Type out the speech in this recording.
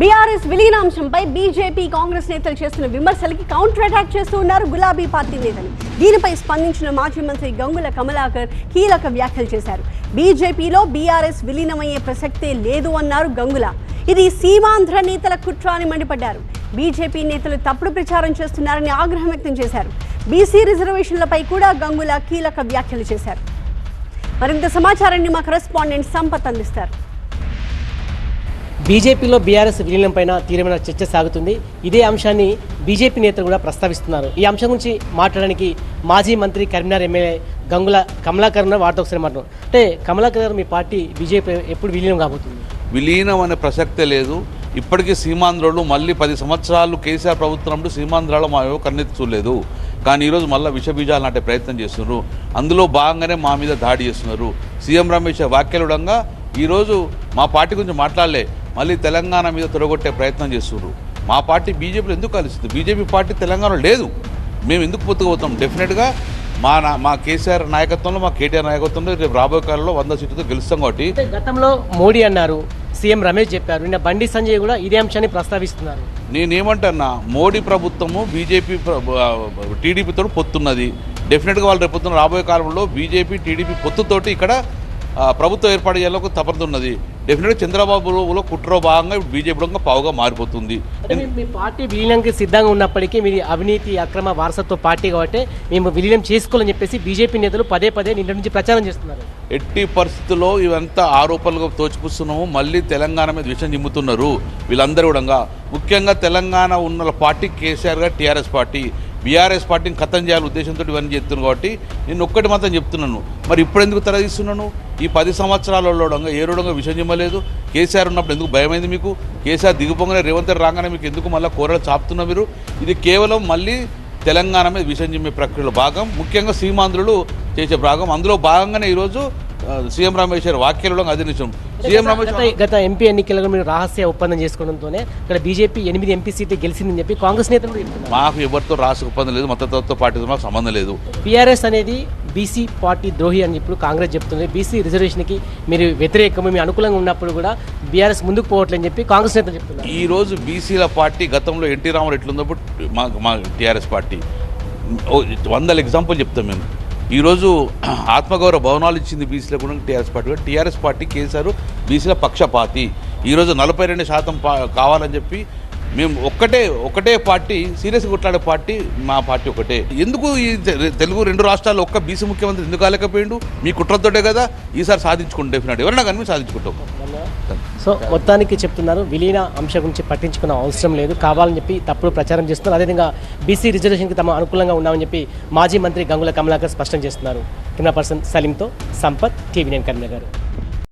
BRS విలీనాంశంపై BJP Congress నేతలు చేస్తున్న విమర్శలకి counter attack చేస్తూ ఉన్నారు. గులాబీ పార్టీ నేతలు దీనిపై స్పందించిన మాజీ మంత్రి గంగుల కమలాకర్ కీలక వ్యాఖ్యలు చేశారు. బీజేపీలో బీఆర్ఎస్ విలీనమయ్యే ప్రసక్తే లేదు అన్నారు గంగుల. ఇది సీమాంధ్ర నేతల కుట్ర అని మండిపడ్డారు. బీజేపీ నేతలు తప్పుడు ప్రచారం చేస్తున్నారని ఆగ్రహం వ్యక్తం చేశారు. బీసీ రిజర్వేషన్లపై కూడా గంగుల కీలక వ్యాఖ్యలు చేశారు. మరింత సమాచారాన్ని మా కరెస్పాండెంట్ సంపత్ అందిస్తారు. బీజేపీలో బీఆర్ఎస్ విలీనంపైన తీవ్రమైన చర్చ సాగుతుంది. ఇదే అంశాన్ని బీజేపీ నేతలు కూడా ప్రస్తావిస్తున్నారు. ఈ అంశం గురించి మాట్లాడడానికి మాజీ మంత్రి కరీంనగర్ ఎమ్మెల్యే గంగుల కమలాకర్ వారితో ఒకసారి మాట్లాడు అంటే కమలాకర్ మీ పార్టీ బీజేపీ ఎప్పుడు విలీనం కాబోతుంది? విలీనం అనే ప్రసక్తే లేదు. ఇప్పటికీ సీమాంధ్రులు మళ్ళీ పది సంవత్సరాలు కేసీఆర్ ప్రభుత్వంలో సీమాంధ్రాలు మా ఏవో కన్నెత్తి చూడలేదు. కానీ ఈరోజు మళ్ళీ విషబీజాలు నాటే ప్రయత్నం చేస్తున్నారు. అందులో భాగంగానే మా మీద దాడి చేస్తున్నారు. సీఎం రమేష్ వ్యాఖ్యలుడంగా ఈరోజు మా పార్టీ గురించి మాట్లాడలే. మళ్ళీ తెలంగాణ మీద తొడగొట్టే ప్రయత్నం చేస్తున్నారు మా పార్టీ బీజేపీలో ఎందుకు కలుస్తుంది బీజేపీ పార్టీ తెలంగాణలో లేదు. మేము ఎందుకు పొత్తుకుపోతాం డెఫినెట్గా మా నా- మా కేసీఆర్ నాయకత్వంలో మా కేటీఆర్ నాయకత్వంలో రేపు రాబోయే కాలంలో వంద సీట్లతో గెలుస్తాం కాబట్టి గతంలో మోడీ అన్నారు సీఎం రమేష్ చెప్పారు నిన్న బండి సంజయ్ కూడా ఇదే అంశాన్ని ప్రస్తావిస్తున్నారు. నేనేమంటున్నా మోడీ ప్రభుత్వము బీజేపీ టీడీపీతో పొత్తున్నది. డెఫినెట్గా వాళ్ళు రేపు పొద్దున్న రాబోయే కాలంలో బీజేపీ టీడీపీ పొత్తుతోటి ఇక్కడ ప్రభుత్వం ఏర్పాటు చేయాలని తపడుతున్నది డెఫినెట్గా చంద్రబాబులో కుట్రలో భాగంగా ఇప్పుడు బీజేపీలో పావుగా మారిపోతుంది. మీ- పార్టీ విలీనంకి సిద్ధంగా ఉన్నప్పటికీ మీది అవినీతి అక్రమ వారసత్వ పార్టీ కాబట్టి మేము విలీనం చేసుకోవాలని చెప్పేసి బీజేపీ నేతలు పదే పదే నిన్న నుంచి ప్రచారం చేస్తున్నారు. ఎట్టి పరిస్థితుల్లో ఇవంతా ఆరోపణలుగా తోచిపుస్తున్నాము మళ్ళీ తెలంగాణ మీద విషయం చిమ్ముతున్నారు వీళ్ళందరూ కూడా. ముఖ్యంగా తెలంగాణ ఉన్న పార్టీ కేసీఆర్ గారు టీఆర్ఎస్ పార్టీ. బీఆర్ఎస్ పార్టీని ఖతం చేయాలి ఉద్దేశంతో ఇవన్నీ చెప్తున్నాను కాబట్టి నేను ఒక్కటి మాత్రం చెప్తున్నాను. మరి ఇప్పుడు ఎందుకు తరలిస్తున్నాను ఈ పది సంవత్సరాలలో ఏ రోడంగా విషయం చిమ్మలేదు. కేసీఆర్ ఉన్నప్పుడు ఎందుకు భయమైంది మీకు? కేసీఆర్ దిగిపోగానే రేవంత్ రాగానే మీకు ఎందుకు మళ్ళీ కూరలు చాపుతున్నా మీరు? ఇది కేవలం మళ్ళీ తెలంగాణ మీద విషయం చిమ్మే ప్రక్రియలో భాగం. ముఖ్యంగా సీమాంధ్రులు చేసే భాగం. అందులో భాగంగానే ఈరోజు సీఎం రమేష్ గారి వ్యాఖ్యలు గత ఎంపీ ఎన్నికలలో మీరు రహస్య ఒప్పందం చేసుకోవడంతోనే ఇక్కడ బీజేపీ ఎనిమిది ఎంపీ సీట్లు గెలిచిందని చెప్పి కాంగ్రెస్ నేతలు మాకు ఎవరితో రాష్ట్ర ఒప్పందం లేదు మతతత్వ పార్టీతో మాకు సంబంధం లేదు. బీఆర్ఎస్ అనేది బీసీ పార్టీ ద్రోహి అని ఇప్పుడు కాంగ్రెస్ చెప్తుంది. బీసీ రిజర్వేషన్కి మీరు వ్యతిరేకము మీ అనుకూలంగా ఉన్నప్పుడు కూడా బీఆర్ఎస్ ముందుకు పోవట్లేదని చెప్పి కాంగ్రెస్ నేతలు చెప్తున్నారు. ఈ రోజు బీసీల పార్టీ గతంలో ఎన్టీ రామారావు ఎట్లున్నప్పుడు మా మా టీఆర్ఎస్ పార్టీ. వందల ఎగ్జాంపుల్ చెప్తాం మేము. ఈరోజు ఆత్మగౌరవ భవనాలు ఇచ్చింది బీసీలో కూడా TRS party. TRS party KCR బీసీల పక్షపాతి. ఈరోజు నలభై రెండు శాతం పా కావాలని చెప్పి మేము ఒక్కటే ఒకటే పార్టీ సీరియస్గా కొట్లాడే పార్టీ మా పార్టీ ఒకటే. ఎందుకు ఈ తెలుగు రెండు రాష్ట్రాల్లో ఒక్క బీసీ ముఖ్యమంత్రి ఎందుకు కాలేకపోయిండు? మీ కుట్రతోటే కదా ఈసారి సాధించుకుంటే డెఫినెట్ ఎవరైనా కానీ సాధించుకుంటాం. సో మొత్తానికి చెప్తున్నారు విలీన అంశం గురించి పట్టించుకున్న అవసరం లేదు. కావాలని చెప్పి తప్పుడు ప్రచారం చేస్తున్నారు. అదేవిధంగా బీసీ రిజర్వేషన్కి తమ అనుకూలంగా ఉన్నామని చెప్పి మాజీ మంత్రి గంగుల కమలాకర్ స్పష్టం చేస్తున్నారు. కెమెరా పర్సన్ సలీంతో సంపత్ టీవీ నైన్ కరీంనగర్.